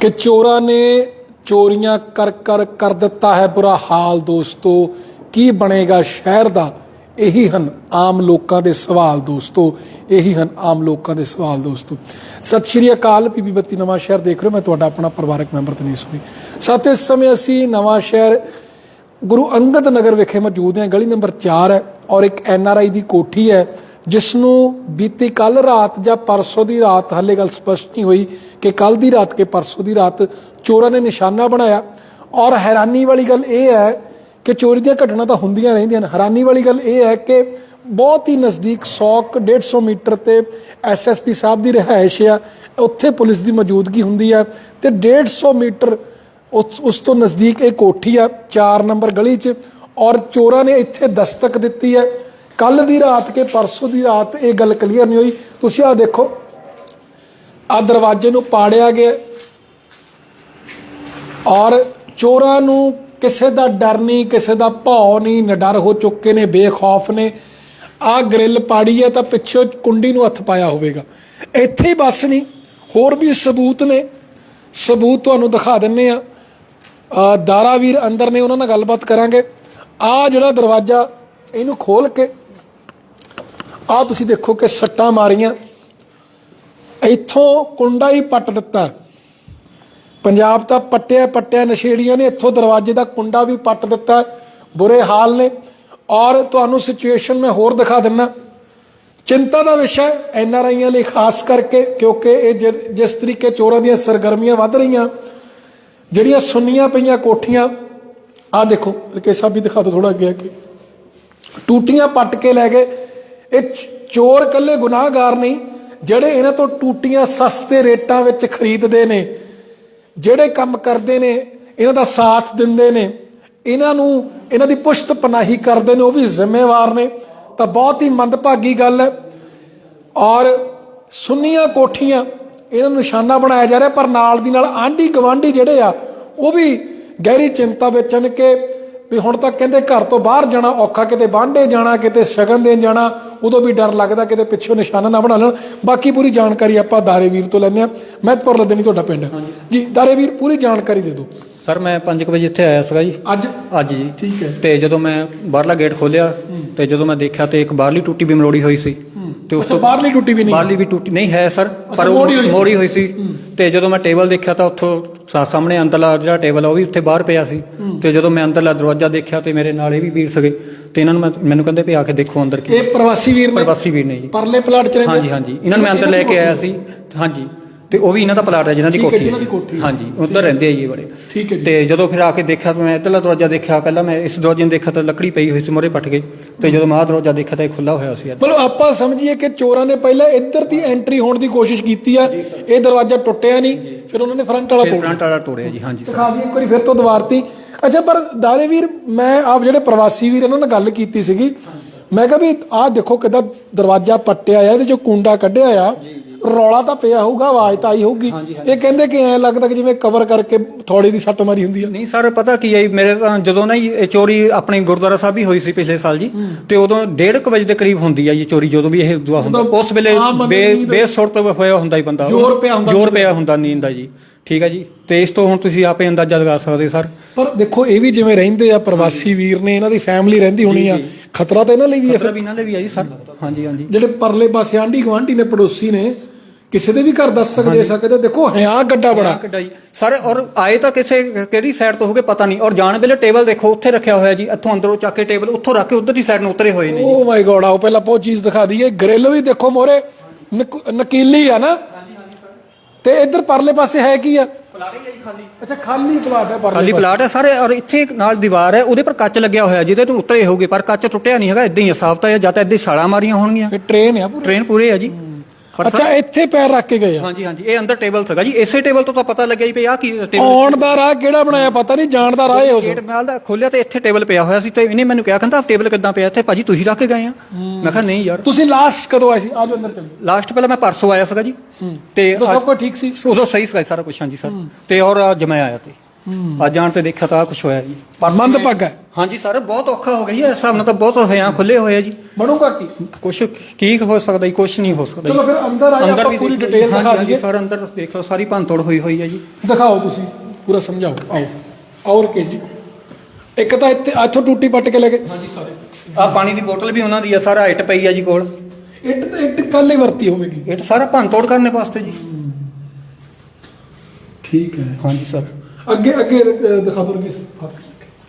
ਕਿ ਚੋਰਾਂ ਨੇ ਚੋਰੀਆਂ ਕਰ ਕਰ ਕਰ ਦਿੱਤਾ ਹੈ ਬੁਰਾ ਹਾਲ ਦੋਸਤੋ। ਕੀ ਬਣੇਗਾ ਸ਼ਹਿਰ ਦਾ? ਇਹੀ ਹਨ ਆਮ ਲੋਕਾਂ ਦੇ ਸਵਾਲ ਦੋਸਤੋ। ਇਹੀ ਹਨ ਆਮ ਲੋਕਾਂ ਦੇ ਸਵਾਲ ਦੋਸਤੋ। ਸਤਿ ਸ਼੍ਰੀ ਅਕਾਲ ਪੀਪੀ ਬੱਤੀ ਨਵਾਂ ਸ਼ਹਿਰ ਦੇਖ ਰਹੇ ਹੋ। ਮੈਂ ਤੁਹਾਡਾ ਆਪਣਾ ਪਰਿਵਾਰਕ ਮੈਂਬਰ ਤਨੀਸ਼ ਸੁਣੀ ਸਾਥੀਓ ਇਸ ਸਮੇਂ ਅਸੀਂ ਨਵਾਂ ਸ਼ਹਿਰ ਗੁਰੂ ਅੰਗਦ ਨਗਰ ਵਿਖੇ ਮੌਜੂਦ ਹਾਂ। ਗਲੀ ਨੰਬਰ 4 ਹੈ ਔਰ ਇੱਕ ਐਨ ਆਰ ਆਈ ਦੀ ਕੋਠੀ ਹੈ। ਜਿਸ ਨੂੰ ਬੀਤੀ ਕੱਲ ਰਾਤ ਜਾਂ ਪਰਸੋਂ ਦੀ ਰਾਤ, ਹੱਲੇ ਗੱਲ ਸਪਸ਼ਟ ਨਹੀਂ ਹੋਈ ਕਿ ਕੱਲ ਦੀ ਰਾਤ ਕੇ ਪਰਸੋਂ ਦੀ ਰਾਤ ਚੋਰਾਂ ਨੇ ਨਿਸ਼ਾਨਾ ਬਣਾਇਆ। ਔਰ ਹੈਰਾਨੀ ਵਾਲੀ ਗੱਲ ਇਹ ਹੈ ਕਿ ਚੋਰੀ ਦੀਆਂ ਘਟਨਾ ਤਾਂ ਹੁੰਦੀਆਂ ਰਹਿੰਦੀਆਂ ਨੇ। ਹੈਰਾਨੀ ਵਾਲੀ ਗੱਲ ਇਹ ਹੈ ਕਿ ਬਹੁਤ ਹੀ ਨਜ਼ਦੀਕ 100 ਕੁ 150 ਮੀਟਰ ਤੇ ਐਸਐਸਪੀ ਸਾਹਿਬ ਦੀ ਰਿਹਾਇਸ਼ ਆ, ਉੱਥੇ ਪੁਲਿਸ ਦੀ ਮੌਜੂਦਗੀ ਹੁੰਦੀ ਆ ਤੇ 150 ਮੀਟਰ ਉਸ ਉਸ ਤੋਂ ਨਜ਼ਦੀਕ ਇਹ ਕੋਠੀ ਆ 4 ਨੰਬਰ ਗਲੀ 'ਚ। ਔਰ ਚੋਰਾਂ ਨੇ ਇੱਥੇ ਦਸਤਕ ਦਿੱਤੀ ਹੈ। ਕੱਲ ਦੀ ਰਾਤ ਕੇ ਪਰਸੋਂ ਦੀ ਰਾਤ ਇਹ ਗੱਲ ਕਲੀਅਰ ਨਹੀਂ ਹੋਈ। ਤੁਸੀਂ ਆ ਦੇਖੋ ਆ ਦਰਵਾਜ਼ੇ ਨੂੰ ਪਾੜਿਆ ਗਿਆ ਔਰ ਚੋਰਾਂ ਨੂੰ ਕਿਸੇ ਦਾ ਡਰ ਨਹੀਂ, ਕਿਸੇ ਦਾ ਭੌ ਨਹੀਂ ਨਿਡਰ ਹੋ ਚੁੱਕੇ ਨੇ, ਬੇਖੌਫ ਨੇ। ਆ ਗ੍ਰਿਲ ਪਾੜੀ ਹੈ ਤਾਂ ਪਿੱਛੇ ਕੁੰਡੀ ਨੂੰ ਹੱਥ ਪਾਇਆ ਹੋਵੇਗਾ। ਇੱਥੇ ਹੀ ਬਸ ਨਹੀਂ, ਹੋਰ ਵੀ ਸਬੂਤ ਨੇ। ਸਬੂਤ ਤੁਹਾਨੂੰ ਦਿਖਾ ਦਿੰਨੇ ਆ। ਦਾਰਾਵੀਰ ਅੰਦਰ ਨੇ, ਉਹਨਾਂ ਨਾਲ ਗੱਲਬਾਤ ਕਰਾਂਗੇ। ਆ ਜਿਹੜਾ ਦਰਵਾਜ਼ਾ ਇਹਨੂੰ ਖੋਲ ਕੇ ਆ ਤੁਸੀਂ ਦੇਖੋ ਕਿ ਸੱਟਾਂ ਮਾਰੀਆਂ। ਇੱਥੋਂ ਕੁੰਡਾ ਹੀ ਪੱਟ ਦਿੱਤਾ। ਪੰਜਾਬ ਤਾਂ ਪੱਟਿਆ ਪੱਟਿਆ ਨਸ਼ੇੜੀਆਂ ਨੇ ਇੱਥੋਂ ਦਰਵਾਜ਼ੇ ਦਾ ਕੁੰਡਾ ਵੀ ਪੱਟ ਦਿੱਤਾ। ਬੁਰੇ ਹਾਲ ਨੇ। ਔਰ ਤੁਹਾਨੂੰ ਸਿਚੁਏਸ਼ਨ ਮੈਂ ਹੋਰ ਦਿਖਾ ਦਿੰਨਾ। ਚਿੰਤਾ ਦਾ ਵਿਸ਼ਾ ਐਨ ਆਰ ਆਈਆਂ ਲਈ, ਖਾਸ ਕਰਕੇ, ਕਿਉਂਕਿ ਇਹ ਜਿਸ ਤਰੀਕੇ ਚੋਰਾਂ ਦੀਆਂ ਸਰਗਰਮੀਆਂ ਵੱਧ ਰਹੀਆਂ, ਜਿਹੜੀਆਂ ਸੁੰਨੀਆਂ ਪਈਆਂ ਕੋਠੀਆਂ ਆ ਦੇਖੋ, ਰਕੇਸ਼ ਸਾਹਿਬ ਵੀ ਦਿਖਾ ਦਿਓ ਥੋੜਾ ਅੱਗੇ ਅੱਗੇ ਟੂਟੀਆਂ ਪੱਟ ਕੇ ਲੈ ਗਏ। ਇਹ ਚੋਰ ਕੱਲੇ ਗੁਨਾਹਗਾਰ ਨਹੀਂ, ਜਿਹੜੇ ਇਹਨਾਂ ਤੋਂ ਟੂਟੀਆਂ ਸਸਤੇ ਰੇਟਾਂ ਵਿੱਚ ਖਰੀਦਦੇ ਨੇ, ਜਿਹੜੇ ਕੰਮ ਕਰਦੇ ਨੇ, ਇਹਨਾਂ ਦਾ ਸਾਥ ਦਿੰਦੇ ਨੇ, ਇਹਨਾਂ ਨੂੰ, ਇਹਨਾਂ ਦੀ ਪੁਸ਼ਤ ਪਨਾਹੀ ਕਰਦੇ ਨੇ, ਉਹ ਵੀ ਜ਼ਿੰਮੇਵਾਰ ਨੇ। ਤਾਂ ਬਹੁਤ ਹੀ ਮੰਦਭਾਗੀ ਗੱਲ ਹੈ। ਔਰ ਸੁੰਨੀਆਂ ਕੋਠੀਆਂ, ਇਹਨਾਂ ਨੂੰ ਨਿਸ਼ਾਨਾ ਬਣਾਇਆ ਜਾ ਰਿਹਾ, ਪਰ ਨਾਲ ਦੀ ਨਾਲ ਆਂਢੀ ਗਵਾਂਢੀ ਜਿਹੜੇ ਆ, ਉਹ ਵੀ ਗਹਿਰੀ ਚਿੰਤਾ ਵਿੱਚ ਹਨ ਕਿ ਵੀ ਹੁਣ ਤੱਕ ਕਹਿੰਦੇ ਘਰ ਤੋਂ ਬਾਹਰ ਜਾਣਾ ਔਖਾ ਕਿਤੇ ਬਾਂਡੇ ਜਾਣਾ ਕਿਤੇ ਸ਼ਗਨ ਦੇਣ ਜਾਣਾ ਉਦੋਂ ਵੀ ਡਰ ਲੱਗਦਾ ਕਿਤੇ ਪਿੱਛੋਂ ਨਿਸ਼ਾਨਾ ਨਾ ਬਣਾ ਲੈਣ। ਬਾਕੀ ਪੂਰੀ ਜਾਣਕਾਰੀ ਆਪਾਂ ਦਾਰੇ ਵੀਰ ਤੋਂ ਲੈਂਦੇ ਆ ਮਹਿਤਪੁਰ ਲੱਦਣੀ ਤੁਹਾਡਾ ਪਿੰਡ। ਜੀ ਦਾਰੇ ਵੀਰ ਪੂਰੀ ਜਾਣਕਾਰੀ ਦੇ ਦਿਓ। ਸਰ ਮੈਂ 5 ਵਜੇ ਇੱਥੇ ਆਇਆ ਸੀਗਾ ਜੀ। ਅੱਜ? ਅੱਜ ਜੀ। ਠੀਕ ਹੈ। ਤੇ ਜਦੋਂ ਮੈਂ ਬਾਹਰਲਾ ਗੇਟ ਖੋਲਿਆ ਤੇ ਜਦੋਂ ਮੈਂ ਦੇਖਿਆ ਤੇ ਇੱਕ ਬਾਹਰਲੀ ਟੂਟੀ ਵੀ ਮਰੋੜੀ ਹੋਈ ਸੀ। ਤੇ ਉਸ ਤੋਂ ਬਾਹਰਲੀ ਟੁੱਟੀ ਵੀ ਨਹੀਂ? ਬਾਹਰਲੀ ਵੀ ਟੂਟੀ ਨਹੀਂ ਹੈ ਸਰ ਪਰ ਉਹ ਮੋੜੀ ਹੋਈ ਸੀ। ਤੇ ਜਦੋਂ ਮੈਂ ਟੇਬਲ ਦੇਖਿਆ ਤਾਂ ਉੱਥੋਂ ਸਾਹਮਣੇ ਅੰਦਰਲਾ ਜਿਹੜਾ ਟੇਬਲ ਆ ਉਹ ਵੀ ਉੱਥੇ ਬਾਹਰ ਪਿਆ ਸੀ। ਤੇ ਜਦੋਂ ਮੈਂ ਅੰਦਰਲਾ ਦਰਵਾਜ਼ਾ ਦੇਖਿਆ ਤੇ ਮੇਰੇ ਨਾਲ ਇਹ ਵੀ ਵੀਰ ਸੀਗੇ। ਤੇ ਇਹਨਾਂ ਨੂੰ ਮੈਨੂੰ ਕਹਿੰਦੇ ਵੀ ਆ ਕੇ ਦੇਖੋ ਅੰਦਰ ਕੀ ਇਹ ਪ੍ਰਵਾਸੀ ਵੀਰ ਨੇ? ਪ੍ਰਵਾਸੀ ਵੀਰ ਨੇ ਜੀ। ਪਰਲੇ ਪਲਾਟ ਚ ਰਹਿੰਦੇ? ਹਾਂਜੀ ਹਾਂਜੀ। ਇਹਨਾਂ ਨੂੰ ਮੈਂ ਅੰਦਰ ਲੈ ਕੇ ਆਇਆ ਸੀ। ਹਾਂਜੀ। ਤੇ ਉਹ ਵੀ ਇਹਨਾਂ ਦਾ ਪਲਾਟ ਹੈ ਜਿਨ੍ਹਾਂ ਦੀ ਠੀਕ ਹੈ, ਕੋਠੀ ਜਿਨ੍ਹਾਂ ਦੀ ਕੋਠੀ ਹੈ। ਹਾਂਜੀ ਉੱਧਰ ਰਹਿੰਦੇ ਆ ਜੀ ਇਹ ਬੜੇ। ਠੀਕ ਹੈ ਜੀ। ਤੇ ਜਦੋਂ ਫਿਰ ਆ ਕੇ ਦੇਖਿਆ ਤਾਂ ਮੈਂ ਇੱਧਰਲਾ ਦਰਵਾਜ਼ਾ ਦੇਖਿਆ ਪਹਿਲਾਂ ਮੈਂ ਇਸ ਦਰਵਾਜ਼ੇ ਨੂੰ ਦੇਖਿਆ ਤਾਂ ਲੱਕੜੀ ਪਈ ਹੋਈ ਸੀ ਮੋਰੇ ਪੱਟ ਗਈ। ਤੇ ਜਦੋਂ ਮੈਂ ਆਹ ਦਰਵਾਜ਼ਾ ਦੇਖਿਆ ਤਾਂ ਇਹ ਖੁੱਲਾ ਹੋਇਆ ਸੀ। ਮਤਲਬ ਆਪਾਂ ਸਮਝੀਏ ਕਿ ਚੋਰਾਂ ਨੇ ਪਹਿਲਾਂ ਇੱਧਰ ਦੀ ਐਂਟਰੀ ਹੋਣ ਦੀ ਕੋਸ਼ਿਸ਼ ਕੀਤੀ ਆ। ਇਹ ਦਰਵਾਜ਼ਾ ਟੁੱਟਿਆ ਨਹੀਂ ਫਿਰ ਉਹਨਾਂ ਨੇ ਫਰੰਟ ਵਾਲਾ ਫਿਰ ਤੋੜ ਫਰੰਟ ਵਾਲਾ ਤੋੜਿਆ ਜੀ ਹਾਂਜੀ ਸਰ। ਦਿਖਾ ਦਈਏ ਇੱਕ ਵਾਰੀ ਫਿਰ ਤੋਂ ਦੀਵਾਰਤੀ ਅੱਛਾ ਪਰ ਦਾਰੇ ਵੀਰ ਮੈਂ ਆਪ ਜਿਹੜੇ ਪ੍ਰਵਾਸੀ ਵੀਰ ਇਹਨਾਂ ਨਾਲ ਗੱਲ ਕੀਤੀ ਸੀਗੀ। ਮੈਂ ਕਿਹਾ ਵੀ ਆਹ ਦੇਖੋ ਕਿਦਾਂ ਦਰਵਾਜ਼ਾ ਪੱਟਿਆ ਆ ਇਹਦੇ ਚੋਂ ਕੁੰਡਾ ਕੱਢਿਆ ਆ। ਰੌਲਾ ਤਾਂ ਪਿਆ ਹੋਊਗਾ ਆਵਾਜ਼ ਤਾਂ ਆਈ ਹੋਊਗੀ। ਇਹ ਕਹਿੰਦੇ ਕਿ ਐ ਲੱਗਦਾ ਕਿ ਜਿਵੇਂ ਕਵਰ ਕਰਕੇ ਥੋੜੀ ਦੀ ਸੱਟ ਮਾਰੀ ਹੁੰਦੀ ਆ। ਨਹੀਂ ਸਰ ਪਤਾ ਕੀ ਹੈ ਮੇਰੇ ਤਾਂ ਜਦੋਂ ਨਾ ਇਹ ਚੋਰੀ ਆਪਣੇ ਗੁਰਦੁਆਰਾ ਸਾਹਿਬ ਵੀ ਹੋਈ ਸੀ ਪਿਛਲੇ ਸਾਲ ਜੀ ਤੇ ਉਦੋਂ 1:30 ਵਜੇ ਦੇ ਕਰੀਬ ਹੁੰਦੀ ਆ ਜੀ ਚੋਰੀ ਜਦੋਂ ਵੀ ਇਹ ਦੁਆ ਹੁੰਦਾ। ਉਸ ਵੇਲੇ ਬੇਸੁਰਤ ਹੋਇਆ ਹੁੰਦਾ ਹੀ ਬੰਦਾ ਜ਼ੋਰ ਪਿਆ ਹੁੰਦਾ ਜ਼ੋਰ ਪਿਆ ਹੁੰਦਾ ਨੀਂਦ ਦਾ ਜੀ। ਠੀਕ ਹੈ ਜੀ। ਤੇ ਇਸ ਤੋਂ ਹੁਣ ਤੁਸੀਂ ਆਪੇ ਅੰਦਾਜ਼ਾ ਲਗਾ ਸਕਦੇ ਸਰ। ਪਰ ਦੇਖੋ ਇਹ ਵੀ ਜਿਵੇਂ ਰਹਿੰਦੇ ਆ ਪ੍ਰਵਾਸੀ ਵੀਰ ਨੇ ਇਹਨਾਂ ਦੀ ਫੈਮਿਲੀ ਰਹਿੰਦੀ ਹੋਣੀ ਆ। ਖਤਰਾ ਤਾਂ ਇਹਨਾਂ ਲਈ ਵੀ ਹੈ ਖਤਰਾ ਵੀ ਇਹਨਾਂ ਵੀ ਆ ਜੀ ਸਰ। ਹਾਂਜੀ ਹਾਂਜੀ। ਜਿਹੜੇ ਪਰਲੇ ਪਾਸੇ ਆਂਢੀ ਗੁਆਂਢੀ ਨੇ ਪੜੋਸੀ ਨੇ ਕਿਸੇ ਦੇ ਵੀ ਘਰ ਦਸਤਕ ਦੇ ਸਕਦੇ ਦੇਖੋ ਹਿਆ ਗੱਡਾ ਬੜਾ। ਜੀ। ਸਰ ਔਰ ਆਏ ਤਾਂ ਕਿਸੇ ਕਿਹੜੀ ਸਾਈਡ ਤੋਂ ਹੋਗੇ ਪਤਾ ਨਹੀਂ। ਔਰ ਜਾਣ ਵੇਲੇ ਟੇਬਲ ਦੇਖੋ ਉੱਥੇ ਰੱਖਿਆ ਹੋਇਆ ਜੀ। ਇੱਥੋਂ ਅੰਦਰੋਂ ਚੱਕ ਕੇ ਟੇਬਲ ਉੱਥੋਂ ਰੱਖ ਕੇ ਉਧਰ ਦੀ ਸਾਈਡ ਨੂੰ ਉਤਰੇ ਹੋਏ ਨੇ ਓ ਮਾਈ ਗੋਡ ਆਓ ਪਹਿਲਾਂ ਬਹੁਤ ਚੀਜ਼ ਦਿਖਾ ਦਈਏ। ਗ੍ਰਿਲ ਵੀ ਦੇਖੋ ਮੋਰੇ ਨਕੀਲੀ ਆ ਨਾ। ਤੇ ਇੱਧਰ ਪਰਲੇ ਪਾਸੇ ਹੈ ਕੀ ਆ? ਖਾਲੀ। ਅੱਛਾ ਖਾਲੀ ਪਲਾਟ ਹੈ ਪਰਲੇ ਖਾਲੀ ਪਲਾਟ ਹੈ ਸਾਰੇ ਔਰ ਇੱਥੇ ਇੱਕ ਨਾਲ ਦੀਵਾਰ ਹੈ। ਉਹਦੇ ਪਰ ਕੱਚ ਲੱਗਿਆ ਹੋਇਆ ਜਿਹਦੇ ਤੋਂ ਉਤਰੇ ਹੋਗੇ ਪਰ ਕੱਚ ਟੁੱਟਿਆ ਨਹੀਂ ਹੈਗਾ ਇਦਾਂ ਹੀ ਸਾਫ਼ ਤਾਂ ਹੈ ਜਾਂ ਤਾਂ ਇਦਾਂ ਛਾਲਾਂ ਮਾਰੀਆਂ ਹੋਣਗੀਆਂ। ਇਹ ਟ੍ਰੇਨ ਆ ਪੂਰੀ। ਟ੍ਰੇਨ ਪੂਰੇ ਆ ਜੀ। ਅੱਛਾ ਇੱਥੇ ਪੈਰ ਰੱਖ ਕੇ ਗਏ ਆ। ਹਾਂਜੀ ਹਾਂਜੀ ਇਹ ਅੰਦਰ ਟੇਬਲ ਸੀਗਾ ਜੀ ਇਸੇ ਟੇਬਲ ਤੋਂ ਤਾਂ ਪਤਾ ਲੱਗਿਆ ਜੀ ਵੀ ਆਹ ਕੀ ਟੇਬਲ ਆਉਣ ਦਾ ਰਾਹ ਕਿਹੜਾ ਬਣਾਇਆ ਪਤਾ ਨਹੀਂ ਜਾਣ ਦਾ ਰਾਹ ਇਹ ਉਸ ਗੇਟ ਨਾਲ ਦਾ ਖੋਲਿਆ ਤੇ ਇੱਥੇ ਟੇਬਲ ਪਿਆ ਹੋਇਆ ਸੀ ਤੇ ਇਹਨੇ ਮੈਨੂੰ ਕਿਹਾ ਕਹਿੰਦਾ ਟੇਬਲ ਕਿੱਦਾਂ ਪਿਆ ਇੱਥੇ? ਭਾਜੀ ਤੁਸੀਂ ਰੱਖ ਕੇ ਗਏ ਆ। ਮੈਂ ਕਿਹਾ ਨਹੀਂ ਯਾਰ। ਤੁਸੀਂ ਲਾਸਟ ਕਦੋਂ ਆਏ ਸੀ? ਆਜੋ ਅੰਦਰ ਚੱਲੋ। ਲਾਸਟ ਪਹਿਲਾਂ ਮੈਂ ਪਰਸੋਂ ਆਇਆ ਸੀਗਾ ਜੀ। ਤੇ ਤਾਂ ਸਭ ਕੁਝ ਠੀਕ ਸੀ? ਉਦੋਂ ਸਹੀ ਸੀਗਾ ਜੀ ਸਾਰਾ ਕੁਝ ਹਾਂਜੀ ਸਰ। ਤੇ ਔਰ ਅੱਜ ਮੈਂ ਆਇਆ ਤੇ। ਅੱਜ ਆਣ ਤੇ ਦੇਖਿਆ ਤਾਂ ਕੁਝ ਹੋਇਆ ਜੀ। ਮੰਦ ਪੱਗ ਹੈ ਹਾਂਜੀ ਸਰ ਬਹੁਤ ਔਖਾ ਹੋ ਗਿਆ ਜੀ ਇਸ ਹਿਸਾਬ ਨਾਲ ਤਾਂ ਬਹੁਤ ਹਿਆਂ ਖੁੱਲੇ ਹੋਏ ਆ ਜੀ। ਬਣੂਗਾ ਕੀ ਕੁਛ ਕੀ ਹੋ ਸਕਦਾ ਜੀ ਕੁਛ ਨਹੀਂ ਹੋ ਸਕਦਾ ਚਲੋ ਜੀ। ਫਿਰ ਅੰਦਰ ਆ ਜਾ ਆਪਾਂ ਵੀ ਪੂਰੀ ਡਿਟੇਲ ਹਾਂਜੀ, ਦਿਖਾ ਹਾਂਜੀ ਦਈਏ। ਸਰ ਅੰਦਰ ਦੇਖ ਲਓ ਸਾਰੀ ਭੰਨਤੋੜ ਹੋਈ ਹੋਈ ਹੈ ਜੀ। ਦਿਖਾਓ ਤੁਸੀਂ ਪੂਰਾ ਸਮਝਾਓ ਆਓ। ਆਓ ਰਕੇਸ਼ ਜੀ। ਇੱਕ ਤਾਂ ਇੱਥੇ ਇੱਥੋਂ ਟੂਟੀ ਪੱਟ ਕੇ ਲੈ ਗਏ ਹਾਂਜੀ ਸਰ। ਆ ਪਾਣੀ ਦੀ ਬੋਤਲ ਵੀ ਉਹਨਾਂ ਦੀ ਆ ਸਾਰਾ ਹਾਈਟ ਪਈ ਆ ਜੀ ਕੋਲ। ਇੱਟ ਤੇ ਇੱਟ ਕੱਲ ਹੀ ਵਰਤੀ ਹੋਵੇਗੀ। ਤਾਂ ਸਾਰਾ ਭੰਨਤੋੜ ਕਰਨੇ ਵਾਸਤੇ ਜੀ। ਠੀਕ ਹੈ। ਹਾਂਜੀ ਸਰ। ਅੱਗੇ ਅੱਗੇ ਅਹ, ਦਿਖਾ ਦਿਓ ਰਕੇਸ਼ ਹੱਥ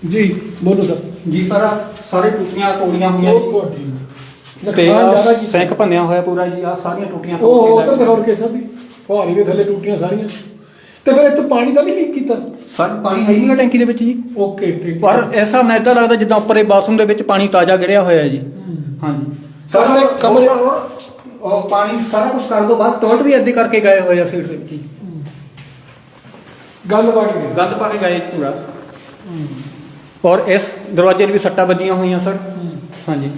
ਜੀ ਬੋਲੋ ਸਰ। ਜੀ ਸਾਰਾ ਸਾਰੇ ਟੁੱਟੀਆਂ ਤੋੜੀਆਂ ਹੋਈਆਂ ਉਹ ਜੀ। ਤੁਹਾਡੀ ਤੇ ਨੁਕਸਾਨ ਜ਼ਿਆਦਾ ਆਹ ਕੀ ਸੈਂਕ ਭੰਨਿਆ ਹੋਇਆ ਪੂਰਾ ਜੀ ਆ ਸਾਰੀਆਂ ਟੁੱਟੀਆਂ ਉਹ ਤੋੜ ਉਧਰ ਕੇ ਦਿਖਾਓ ਰਕੇਸ਼ ਸਾਹਿਬ ਦੀ ਫੁਹਾਰੀ ਦੇ ਥੱਲੇ ਟੂਟੀਆਂ ਸਾਰੀਆਂ। ਤੇ ਫਿਰ ਇੱਥੇ ਪਾਣੀ ਦਾ ਨਹੀਂ ਲੀਕ ਕੀਤਾ? ਸਰ ਪਾਣੀ ਹੈ ਹੀ ਨਹੀਂਗਾ ਟੈਂਕੀ ਦੇ ਵਿੱਚ ਜੀ। ਓਕੇ ਠੀਕ ਪਰ ਐਸਾ ਮੈਂ ਇਦਾਂ ਲੱਗਦਾ ਜਿੱਦਾਂ ਉੱਪਰੇ ਬਾਥਰੂਮ ਦੇ ਵਿੱਚ ਪਾਣੀ ਤਾਜ਼ਾ ਗਿਰਿਆ ਹੋਇਆ ਹੈ। ਜੀ ਹਾਂਜੀ। ਸਾਰੇ ਕਮਰੇ- ਉਹ- ਉਹ ਪਾਣੀ ਸਾਰਾ ਕੁਝ ਕਰ ਦੋ ਬਾਅਦ ਟੋਇਲਟ ਵੀ ਅੱਧੇ ਕਰਕੇ ਗਏ ਹੋਏ ਆ ਸੀਟ ਦੇ ਵਿੱਚ ਜੀ। ਗੱਲ ਨਹੀਂ ਗੰਦ ਪਾ ਕੇ ਗਏ ਪੂਰਾ। ਔਰ ਇਸ ਦਰਵਾਜ਼ੇ 'ਤੇ ਵੀ ਸੱਟਾਂ ਵੱਜੀਆਂ ਹੋਈਆਂ ਸਰ। ਹਾਂਜੀ।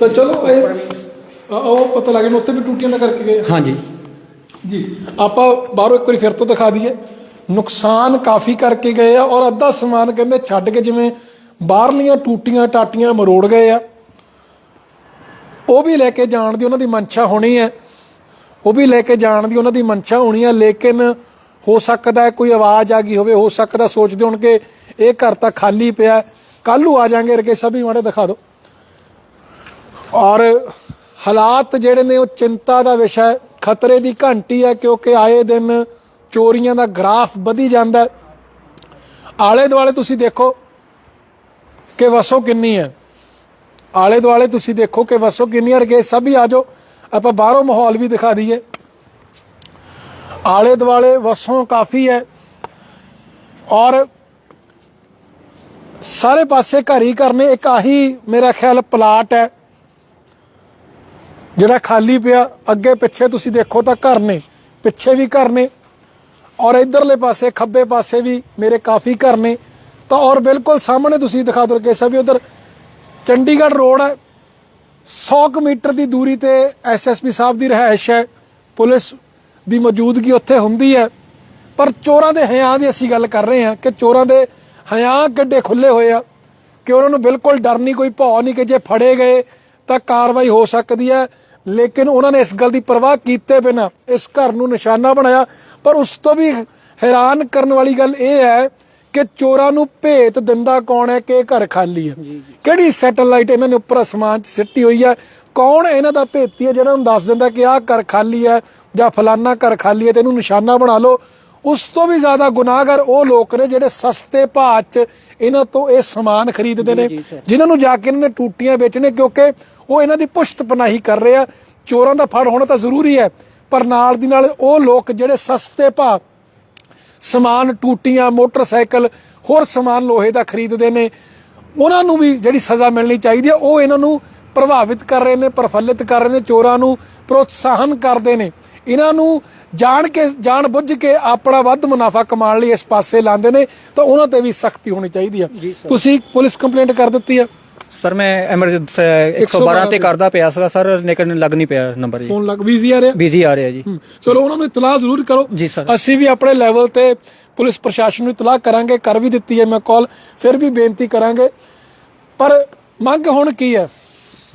ਤਾਂ ਚਲੋ ਇਹ ਆ- ਉਹ ਪਤਾ ਲੱਗ ਉੱਥੇ ਵੀ ਟੂਟੀਆਂ ਦਾ ਕਰਕੇ ਗਏ। ਹਾਂਜੀ। ਜੀ ਆਪਾਂ ਬਾਹਰੋਂ ਇੱਕ ਵਾਰੀ ਫਿਰ ਤੋਂ ਦਿਖਾ ਦਈਏ। ਨੁਕਸਾਨ ਕਾਫੀ ਕਰਕੇ ਗਏ ਆ ਔਰ ਅੱਧਾ ਸਮਾਨ ਕਹਿੰਦੇ ਛੱਡ ਕੇ ਜਿਵੇਂ ਬਾਹਰਲੀਆਂ ਟੂਟੀਆਂ ਟਾਟੀਆਂ ਮਰੋੜ ਗਏ ਆ। ਉਹ ਵੀ ਲੈ ਕੇ ਜਾਣ ਦੀ ਉਹਨਾਂ ਦੀ ਮਨਸ਼ਾ ਹੋਣੀ ਹੈ। ਉਹ ਵੀ ਲੈ ਕੇ ਜਾਣ ਦੀ ਉਹਨਾਂ ਦੀ ਮਨਸ਼ਾ ਹੋਣੀ ਹੈ ਲੇਕਿਨ ਹੋ ਸਕਦਾ ਹੈ ਕੋਈ ਆਵਾਜ਼ ਆ ਗਈ ਹੋਵੇ ਹੋ ਸਕਦਾ ਸੋਚਦੇ ਹੋਣ ਕਿ ਇਹ ਘਰ ਤਾਂ ਖਾਲੀ ਪਿਆ ਕੱਲ ਨੂੰ ਆ ਜਾਾਂਗੇ ਰਕੇ, ਸਭੀ ਮਾੜੇ ਦਿਖਾ ਦਿਓ। ਔਰ ਹਾਲਾਤ ਜਿਹੜੇ ਨੇ, ਉਹ ਚਿੰਤਾ ਦਾ ਵਿਸ਼ਾ ਹੈ। ਖਤਰੇ ਦੀ ਘੰਟੀ ਹੈ, ਕਿਉਂਕਿ ਆਏ ਦਿਨ ਚੋਰੀਆਂ ਦਾ ਗ੍ਰਾਫ ਵਧੀ ਜਾਂਦਾ ਹੈ। ਆਲੇ ਦੁਆਲੇ ਤੁਸੀਂ ਦੇਖੋ ਕਿ ਵਸੋਂ ਕਿੰਨੀ ਹੈ। ਆਲੇ ਦੁਆਲੇ ਤੁਸੀਂ ਦੇਖੋ ਕਿ ਵਸੋਂ ਕਿੰਨੀ ਹੈ। ਰਗੇ ਸਭ ਹੀ ਆ ਜਾਓ। ਆਪਾਂ ਬਾਹਰੋਂ ਮਾਹੌਲ ਵੀ ਦਿਖਾ ਦਈਏ। ਆਲੇ ਦੁਆਲੇ ਵਸੋਂ ਕਾਫੀ ਹੈ। ਔਰ ਸਾਰੇ ਪਾਸੇ ਘਰ ਹੀ ਕਰਨੇ ਇੱਕ ਆਹੀ ਮੇਰਾ ਖਿਆਲ ਪਲਾਟ ਹੈ। ਜਿਹੜਾ ਖਾਲੀ ਪਿਆ, ਅੱਗੇ ਪਿੱਛੇ ਤੁਸੀਂ ਦੇਖੋ ਤਾਂ ਘਰ ਨੇ, ਪਿੱਛੇ ਵੀ ਘਰ ਨੇ, ਔਰ ਇਧਰਲੇ ਪਾਸੇ, ਖੱਬੇ ਪਾਸੇ ਵੀ ਮੇਰੇ ਕਾਫੀ ਘਰ ਨੇ। ਤਾਂ ਔਰ ਬਿਲਕੁਲ ਸਾਹਮਣੇ ਤੁਸੀਂ ਦਿਖਾ ਦਿਓ ਕੇ ਸਭ ਉਧਰ ਚੰਡੀਗੜ੍ਹ ਰੋਡ ਹੈ। 100 ਮੀਟਰ ਦੀ ਦੂਰੀ ਤੇ ਐਸਐਸਪੀ ਸਾਹਿਬ ਦੀ ਰਹਿائش ਹੈ। ਪੁਲਿਸ ਦੀ ਮੌਜੂਦਗੀ ਉੱਥੇ ਹੁੰਦੀ ਹੈ। ਪਰ ਚੋਰਾਂ ਦੇ ਹਿਆਂ ਦੀ ਅਸੀਂ ਗੱਲ ਕਰ ਰਹੇ ਹਾਂ ਕਿ ਚੋਰਾਂ ਦੇ ਹਿਆਂ ਗੱਡੇ ਖੁੱਲੇ ਹੋਏ ਆ। ਕਿ ਉਹਨਾਂ ਨੂੰ ਬਿਲਕੁਲ ਡਰ ਨਹੀਂ ਕੋਈ ਭੌ ਨਹੀਂ ਕਿ ਜੇ ਫੜੇ ਗਏ ਤਾਂ ਕਾਰਵਾਈ ਹੋ ਸਕਦੀ ਹੈ। ਲੇਕਿਨ ਉਹਨਾਂ ਨੇ ਇਸ ਗੱਲ ਦੀ ਪਰਵਾਹ ਕੀਤੇ ਬਿਨਾ ਇਸ ਘਰ ਨੂੰ ਨਿਸ਼ਾਨਾ ਬਣਾਇਆ। ਪਰ ਉਸ ਤੋਂ ਵੀ ਹੈਰਾਨ ਕਰਨ ਵਾਲੀ ਗੱਲ ਇਹ ਹੈ ਕਿ ਚੋਰਾਂ ਨੂੰ ਭੇਤ ਦਿੰਦਾ ਕੌਣ ਹੈ ਕਿ ਇਹ ਘਰ ਖਾਲੀ ਹੈ। ਕਿਹੜੀ ਸੈਟੇਲਾਈਟ ਇਹਨਾਂ ਨੇ ਉੱਪਰ ਅਸਮਾਨ 'ਚ ਸਿੱਟੀ ਹੋਈ ਹੈ? ਕੌਣ ਇਹਨਾਂ ਦਾ ਭੇਤੀ ਹੈ ਜਿਹੜਾ ਨੂੰ ਦੱਸ ਦਿੰਦਾ ਕਿ ਆਹ ਘਰ ਖਾਲੀ ਹੈ ਜਾਂ ਫਲਾਨਾ ਘਰ ਖਾਲੀ ਹੈ ਤੇ ਇਹਨੂੰ ਨਿਸ਼ਾਨਾ ਬਣਾ ਲਓ? ਉਸ ਤੋਂ ਵੀ ਜ਼ਿਆਦਾ ਗੁਨਾਹਗਰ ਉਹ ਲੋਕ ਨੇ ਜਿਹੜੇ ਸਸਤੇ ਭਾਅ 'ਚ ਇਹਨਾਂ ਤੋਂ ਇਹ ਸਮਾਨ ਖਰੀਦਦੇ ਨੇ ਜਿਨ੍ਹਾਂ ਨੂੰ ਜਾ ਕੇ ਇਹਨਾਂ ਨੇ ਟੂਟੀਆਂ ਵੇਚਣੇ ਕਿਉਂਕਿ ਉਹ ਇਹਨਾਂ ਦੀ ਪੁਸ਼ਤ ਪਨਾਹੀ ਕਰ ਰਹੇ ਆ। ਚੋਰਾਂ ਦਾ ਫੜ ਹੋਣਾ ਤਾਂ ਜ਼ਰੂਰੀ ਹੈ ਪਰ ਨਾਲ ਦੀ ਨਾਲ ਉਹ ਲੋਕ ਜਿਹੜੇ ਸਸਤੇ ਭਾਅ ਸਮਾਨ ਟੂਟੀਆਂ ਮੋਟਰਸਾਈਕਲ ਹੋਰ ਸਮਾਨ ਲੋਹੇ ਦਾ ਖਰੀਦਦੇ ਨੇ ਉਹਨਾਂ ਨੂੰ ਵੀ ਜਿਹੜੀ ਸਜ਼ਾ ਮਿਲਣੀ ਚਾਹੀਦੀ ਹੈ ਉਹ ਇਹਨਾਂ ਨੂੰ ਪ੍ਰਭਾਵਿਤ ਕਰ ਰਹੇ ਨੇ ਪ੍ਰਫੁੱਲਿਤ ਕਰ ਰਹੇ ਨੇ ਚੋਰਾਂ ਨੂੰ ਪ੍ਰੋਤਸਾਹਨ ਕਰਦੇ ਨੇ। ਇਹਨਾਂ ਨੂੰ ਜਾਣ ਕੇ ਜਾਣ ਬੁੱਝ ਕੇ ਆਪਣਾ ਵੱਧ ਮੁਨਾਫਾ ਕਮਾਉਣ ਲਈ ਇਸ ਪਾਸੇ ਲਾਉਂਦੇ ਨੇ ਤਾਂ ਉਹਨਾਂ ਤੇ ਵੀ ਸਖਤੀ ਹੋਣੀ ਚਾਹੀਦੀ ਹੈ ਤੁਸੀਂ ਪੁਲਿਸ ਕੰਪਲੇਂਟ ਕਰ ਦਿੱਤੀ ਹੈ ਸਰ ਮੈਂ ਐਮਰਜੈਂਸੀ 112 ਤੇ ਕਰਦਾ ਪਿਆ ਸੀਗਾ ਸਰ ਲੇਕਿਨ ਲੱਗ ਨਹੀਂ ਪਿਆ ਨੰਬਰ ਜੀ। ਫੋਨ ਲੱਗ ਬਿਜ਼ੀ ਆ ਰਿਹਾ? ਬਿਜ਼ੀ ਆ ਰਿਹਾ ਜੀ। ਚਲੋ ਉਹਨਾਂ ਨੂੰ ਇਤਲਾਹ ਜ਼ਰੂਰ ਕਰੋ। ਜੀ ਸਰ। ਅਸੀਂ ਵੀ ਆਪਣੇ ਲੈਵਲ ਤੇ ਪੁਲਿਸ ਪ੍ਰਸ਼ਾਸਨ ਨੂੰ ਇਤਲਾਹ ਕਰਾਂਗੇ ਕਰ ਵੀ ਦਿੱਤੀ ਹੈ ਮੈਂ ਕਾਲ ਫਿਰ ਵੀ ਬੇਨਤੀ ਕਰਾਂਗੇ। ਪਰ ਮੰਗ ਹੁਣ ਕੀ ਹੈ?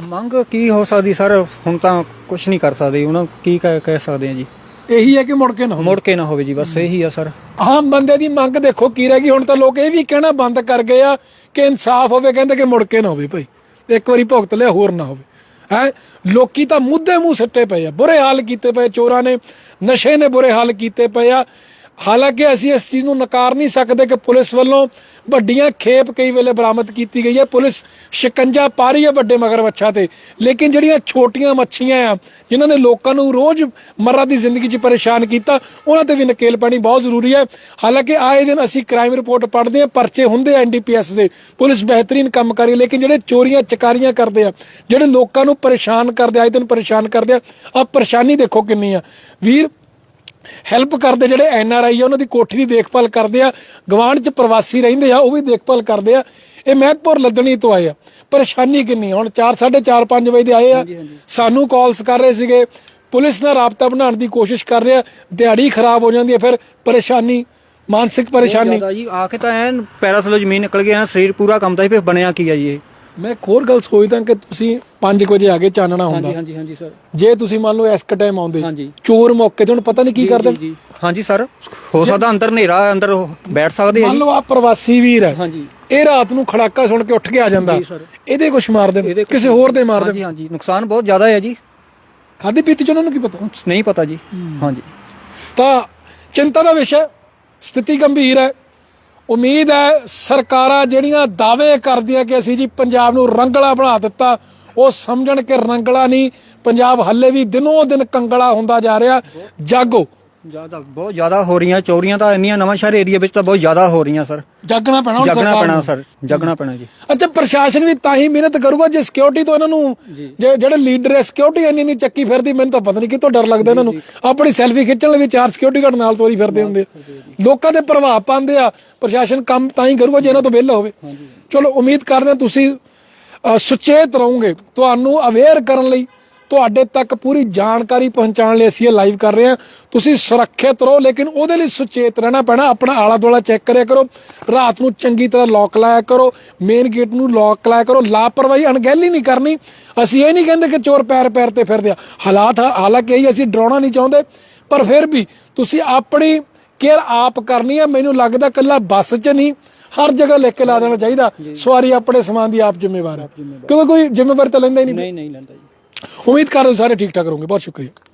ਮੰਗ ਕੀ ਹੋ ਸਕਦੀ ਸਰ? ਹੁਣ ਤਾਂ ਕੁਝ ਨਹੀਂ ਕਰ ਸਕਦੇ। ਉਹਨਾਂ ਕੀ ਕਹਿ ਕਹਿ ਸਕਦੇ ਆ ਜੀ? ਇਹੀ ਹੈ ਕਿ ਮੁੜ ਕੇ ਨਾ ਹੋਵੇ। ਮੁੜ ਕੇ ਨਾ ਹੋਵੇ ਜੀ ਬਸ ਇਹੀ ਆ ਸਰ। ਆਮ ਬੰਦੇ ਦੀ ਮੰਗ ਦੇਖੋ ਕੀ ਰਹਿ ਗਈ। ਹੁਣ ਤਾਂ ਲੋਕ ਇਹ ਵੀ ਕਹਿਣਾ ਬੰਦ ਕਰ ਗਏ ਆ ਕਿ ਇਨਸਾਫ ਹੋਵੇ ਕਹਿੰਦੇ ਕਿ ਮੁੜ ਕੇ ਨਾ ਹੋਵੇ ਭਾਈ। ਇੱਕ ਵਾਰੀ ਭੁਗਤ ਲਿਆ ਹੋਰ ਨਾ ਹੋਵੇ। ਹੈ? ਲੋਕੀ ਤਾਂ ਮੁੱਦੇ ਮੂੰਹ ਸਿੱਟੇ ਪਏ ਆ। ਬੁਰੇ ਹਾਲ ਕੀਤੇ ਪਏ ਚੋਰਾਂ ਨੇ ਨਸ਼ੇ ਨੇ ਬੁਰੇ ਹਾਲ ਕੀਤੇ ਪਏ ਆ। ਹਾਲਾਂਕਿ ਅਸੀਂ ਇਸ ਚੀਜ਼ ਨੂੰ ਨਕਾਰ ਨਹੀਂ ਸਕਦੇ ਕਿ ਪੁਲਿਸ ਵੱਲੋਂ ਵੱਡੀਆਂ ਖੇਪ ਕਈ ਵੇਲੇ ਬਰਾਮਦ ਕੀਤੀ ਗਈ ਹੈ। ਪੁਲਿਸ ਸ਼ਿਕੰਜਾ ਪਾ ਰਹੀ ਹੈ ਵੱਡੇ ਮਗਰਮੱਛਾਂ ਤੇ। ਲੇਕਿਨ ਜਿਹੜੀਆਂ ਛੋਟੀਆਂ ਮੱਛੀਆਂ ਆ, ਜਿਨ੍ਹਾਂ ਨੇ ਲੋਕਾਂ ਨੂੰ ਰੋਜ਼ ਮਰਰਾ ਦੀ ਜ਼ਿੰਦਗੀ 'ਚ ਪਰੇਸ਼ਾਨ ਕੀਤਾ, ਉਹਨਾਂ ਤੇ ਵੀ ਨਕੇਲ ਪਾਣੀ ਬਹੁਤ ਜ਼ਰੂਰੀ ਹੈ। ਹਾਲਾਂਕਿ ਆਏ ਦਿਨ ਅਸੀਂ ਕ੍ਰਾਈਮ ਰਿਪੋਰਟ ਪੜ੍ਹਦੇ ਹਾਂ, ਪਰਚੇ ਹੁੰਦੇ ਆ ਐਨਡੀਪੀਐਸ ਦੇ। ਪੁਲਿਸ ਬਿਹਤਰੀਨ ਕੰਮ ਕਰ ਰਹੀ ਲੇਕਿਨ ਜਿਹੜੇ ਚੋਰੀਆਂ, ਚਕਾਰੀਆਂ ਕਰਦੇ ਆ, ਜਿਹੜੇ ਲੋਕਾਂ ਨੂੰ ਪਰੇਸ਼ਾਨ ਕਰਦੇ, ਆਏ ਦਿਨ ਪਰੇਸ਼ਾਨ ਕਰਦੇ ਆ ਆ ਪਰੇਸ਼ਾਨੀ ਦੇਖੋ ਕਿੰਨੀ ਆ। ਵੀਰ ਹੈਲਪ ਕਰਦੇ ਜਿਹੜੇ ਐਨ ਆਰ ਆਈ ਆ ਉਹਨਾਂ ਦੀ ਕੋਠੀ ਦੀ ਦੇਖਭਾਲ ਕਰਦੇ ਆ ਗਵਾਂਢ ਚ ਪ੍ਰਵਾਸੀ ਰਹਿੰਦੇ ਆ ਉਹ ਵੀ ਦੇਖਭਾਲ ਕਰਦੇ ਆ। ਇਹ ਮਹਿਕਪੁਰ ਲੱਦਣੀ ਤੋਂ ਆਏ ਆ। ਪਰੇਸ਼ਾਨੀ ਕਿੰਨੀ? ਹੁਣ 4 4:30 5 ਵਜੇ ਦੇ ਆਏ ਆ। ਸਾਨੂੰ ਕਾਲਸ ਕਰ ਰਹੇ ਸੀਗੇ। ਪੁਲਿਸ ਨਾਲ ਰਾਬਤਾ ਬਣਾਉਣ ਦੀ ਕੋਸ਼ਿਸ਼ ਕਰ ਰਿਹਾ ਦਿਹਾੜੀ ਖਰਾਬ ਹੋ ਜਾਂਦੀ ਹੈ ਫਿਰ ਪਰੇਸ਼ਾਨੀ ਮਾਨਸਿਕ ਪਰੇਸ਼ਾਨੀ। ਜੀ। ਆ ਕੇ ਤਾਂ ਐਨ ਪੈਰਾਂ ਥੱਲੋਂ ਜ਼ਮੀਨ ਨਿਕਲ ਗਿਆ ਸਰੀਰ ਪੂਰਾ ਕੰਮਦਾ ਸੀ ਫਿਰ ਬਣਿਆ ਕੀ ਆ ਜੀ ਇਹ। ਮੈਂ ਇੱਕ ਹੋਰ ਗੱਲ ਸੋਚਦਾ ਕਿ ਤੁਸੀਂ 5 ਵਜੇ ਆ ਕੇ ਚਾਨਣਾ ਹੁੰਦਾ। ਹਾਂਜੀ ਹਾਂਜੀ ਹਾਂਜੀ ਸਰ। ਜੇ ਤੁਸੀਂ ਮੰਨ ਲਓ ਇਸ ਟਾਈਮ ਆਉਂਦੇ ਹਾਂਜੀ। ਚੋਰ ਮੌਕੇ ਤੇ ਹੁਣ ਪਤਾ ਨਹੀਂ ਕੀ ਕਰਦੇ? ਜੀ ਹਾਂਜੀ ਸਰ। ਹੋ ਸਕਦਾ ਅੰਦਰ ਹਨੇਰਾ ਅੰਦਰ ਉਹ ਬੈਠ ਸਕਦੇ ਆ ਮੰਨ ਜੀ ਲਓ ਆ ਪ੍ਰਵਾਸੀ ਵੀਰ ਹੈ। ਹਾਂਜੀ। ਇਹ ਰਾਤ ਨੂੰ ਖੜਾਕਾ ਸੁਣ ਕੇ ਉੱਠ ਕੇ ਆ ਜਾਂਦਾ। ਜੀ ਸਰ। ਇਹਦੇ ਕੁਛ ਮਾਰ ਦੇਣ ਇਹਦੇ ਕਿਸੇ ਹੋਰ ਦੇ ਮਾਰ ਦੇਣ। ਹਾਂਜੀ ਹਾਂਜੀ। ਨੁਕਸਾਨ ਬਹੁਤ ਜ਼ਿਆਦਾ ਹੈ ਜੀ। ਖਾਦੀ ਪੀਤੀ ਚ ਉਹਨਾਂ ਨੂੰ ਕੀ ਪਤਾ? ਨਹੀਂ ਪਤਾ ਜੀ। ਹਾਂਜੀ। ਤਾਂ ਚਿੰਤਾ ਦਾ ਵਿਸ਼ਾ ਹੈ। ਸਥਿਤੀ ਗੰਭੀਰ ਹੈ। ਉਮੀਦ ਹੈ ਸਰਕਾਰਾਂ ਜਿਹੜੀਆਂ ਦਾਅਵੇ ਕਰਦੀਆਂ ਕਿ ਅਸੀਂ ਜੀ ਪੰਜਾਬ ਨੂੰ ਰੰਗਲਾ ਬਣਾ ਦਿੱਤਾ, ਉਹ ਸਮਝਣ ਕਿ ਰੰਗਲਾ ਨਹੀਂ, ਪੰਜਾਬ ਹੱਲੇ ਵੀ ਦਿਨੋਂ ਦਿਨ ਕੰਗਲਾ ਹੁੰਦਾ ਜਾ ਰਿਹਾ। ਜਾਗੋ ਜ਼ਿਆਦਾ ਬਹੁਤ ਜ਼ਿਆਦਾ ਹੋ ਰਹੀਆਂ ਚੋਰੀਆਂ ਤਾਂ ਇੰਨੀਆਂ ਨਵਾਂ ਸ਼ਹਿਰ ਏਰੀਆ ਵਿੱਚ ਤਾਂ ਬਹੁਤ ਜ਼ਿਆਦਾ ਹੋ ਰਹੀਆਂ ਸਰ। ਜਾਗਣਾ ਪੈਣਾ ਹੁਣ ਜਗਣਾ ਸਰਕਾਰ ਪੈਣਾ ਨੂੰ। ਸਰ ਜਗਣਾ ਪੈਣਾ ਜੀ। ਅੱਛਾ ਪ੍ਰਸ਼ਾਸਨ ਵੀ ਤਾਂ ਹੀ ਮਿਹਨਤ ਕਰੂਗਾ ਜੇ ਸਿਕਿਉਰਿਟੀ ਤੋਂ ਇਹਨਾਂ ਨੂੰ ਜੇ- ਜਿਹੜੇ ਲੀਡਰ ਹੈ ਸਿਕਿਉਰਿਟੀ ਇੰਨੀ ਨਹੀਂ ਚੱਕੀ ਫਿਰਦੀ ਮੈਨੂੰ ਤਾਂ ਪਤਾ ਨਹੀਂ ਕਿਤੋਂ ਡਰ ਲੱਗਦਾ ਇਹਨਾਂ ਨੂੰ। ਆਪਣੀ ਸੈਲਫੀ ਖਿੱਚਣ ਲਈ ਵੀ ਚਾਰ ਸਿਕਿਉਰਿਟੀ ਗਾਰਡ ਨਾਲ ਤੋਰੀ ਫਿਰਦੇ ਹੁੰਦੇ ਲੋਕਾਂ ਦੇ ਪ੍ਰਭਾਵ ਪਾਉਂਦੇ ਆ ਪ੍ਰਸ਼ਾਸਨ ਕੰਮ ਤਾਂ ਹੀ ਕਰੂਗਾ ਜੇ ਇਹਨਾਂ ਤੋਂ ਵਿਹਲਾ ਹੋਵੇ। ਚਲੋ ਉਮੀਦ ਕਰਦੇ ਹਾਂ ਤੁਸੀਂ ਅ, ਸੁਚੇਤ ਰਹੋਗੇ ਤੁਹਾਨੂੰ ਅਵੇਅਰ ਕਰਨ ਲਈ ਤੁਹਾਡੇ ਤੱਕ ਪੂਰੀ ਜਾਣਕਾਰੀ ਪਹੁੰਚਾਉਣ ਲਈ ਅਸੀਂ ਇਹ ਲਾਈਵ ਕਰ ਰਹੇ ਹਾਂ। ਤੁਸੀਂ ਸੁਰੱਖਿਅਤ ਰਹੋ ਲੇਕਿਨ ਉਹਦੇ ਲਈ ਸੁਚੇਤ ਰਹਿਣਾ ਪੈਣਾ। ਆਪਣਾ ਆਲਾ ਦੁਆਲਾ ਚੈੱਕ ਕਰਿਆ ਕਰੋ। ਰਾਤ ਨੂੰ ਚੰਗੀ ਤਰ੍ਹਾਂ ਲੌਕ ਲਾਇਆ ਕਰੋ। ਮੇਨ ਗੇਟ ਨੂੰ ਲੌਕ ਲਾਇਆ ਕਰੋ। ਲਾਪਰਵਾਹੀ ਅਣਗਹਿਲੀ ਨਹੀਂ ਕਰਨੀ। ਅਸੀਂ ਇਹ ਨਹੀਂ ਕਹਿੰਦੇ ਕਿ ਚੋਰ ਪੈਰ ਪੈਰ ਤੇ ਫਿਰਦੇ ਆ। ਹਾਲਾਤ ਹਾਲਾਂਕਿ ਇਹ ਅਸੀਂ ਡਰਾਉਣਾ ਨਹੀਂ ਚਾਹੁੰਦੇ। ਪਰ ਫਿਰ ਵੀ ਤੁਸੀਂ ਆਪਣੀ ਕੇਅਰ ਆਪ ਕਰਨੀ ਹੈ ਮੈਨੂੰ ਲੱਗਦਾ ਕੱਲਾ ਬੱਸ 'ਚ ਨਹੀਂ। ਹਰ ਜਗ੍ਹਾ ਲਿਖ ਕੇ ਲਾ ਦੇਣਾ ਚਾਹੀਦਾ। ਸਵਾਰੀ ਆਪਣੇ ਸਮਾਨ ਦੀ ਆਪ ਜ਼ਿੰਮੇਵਾਰ ਹੈ। ਕਿਉਂਕਿ ਕੋਈ ਜ਼ਿੰਮੇਵਾਰੀ ਤਾਂ ਲੈਂਦਾ ਹੀ ਨਹੀਂ। ਨਹੀਂ ਨਹੀਂ ਲੈਂਦਾ ਜੀ। ਉਮੀਦ ਕਰਦੇ ਸਾਰੇ ਠੀਕ ਠਾਕ ਰਹੋਗੇ। ਬਹੁਤ ਸ਼ੁਕਰੀਆ।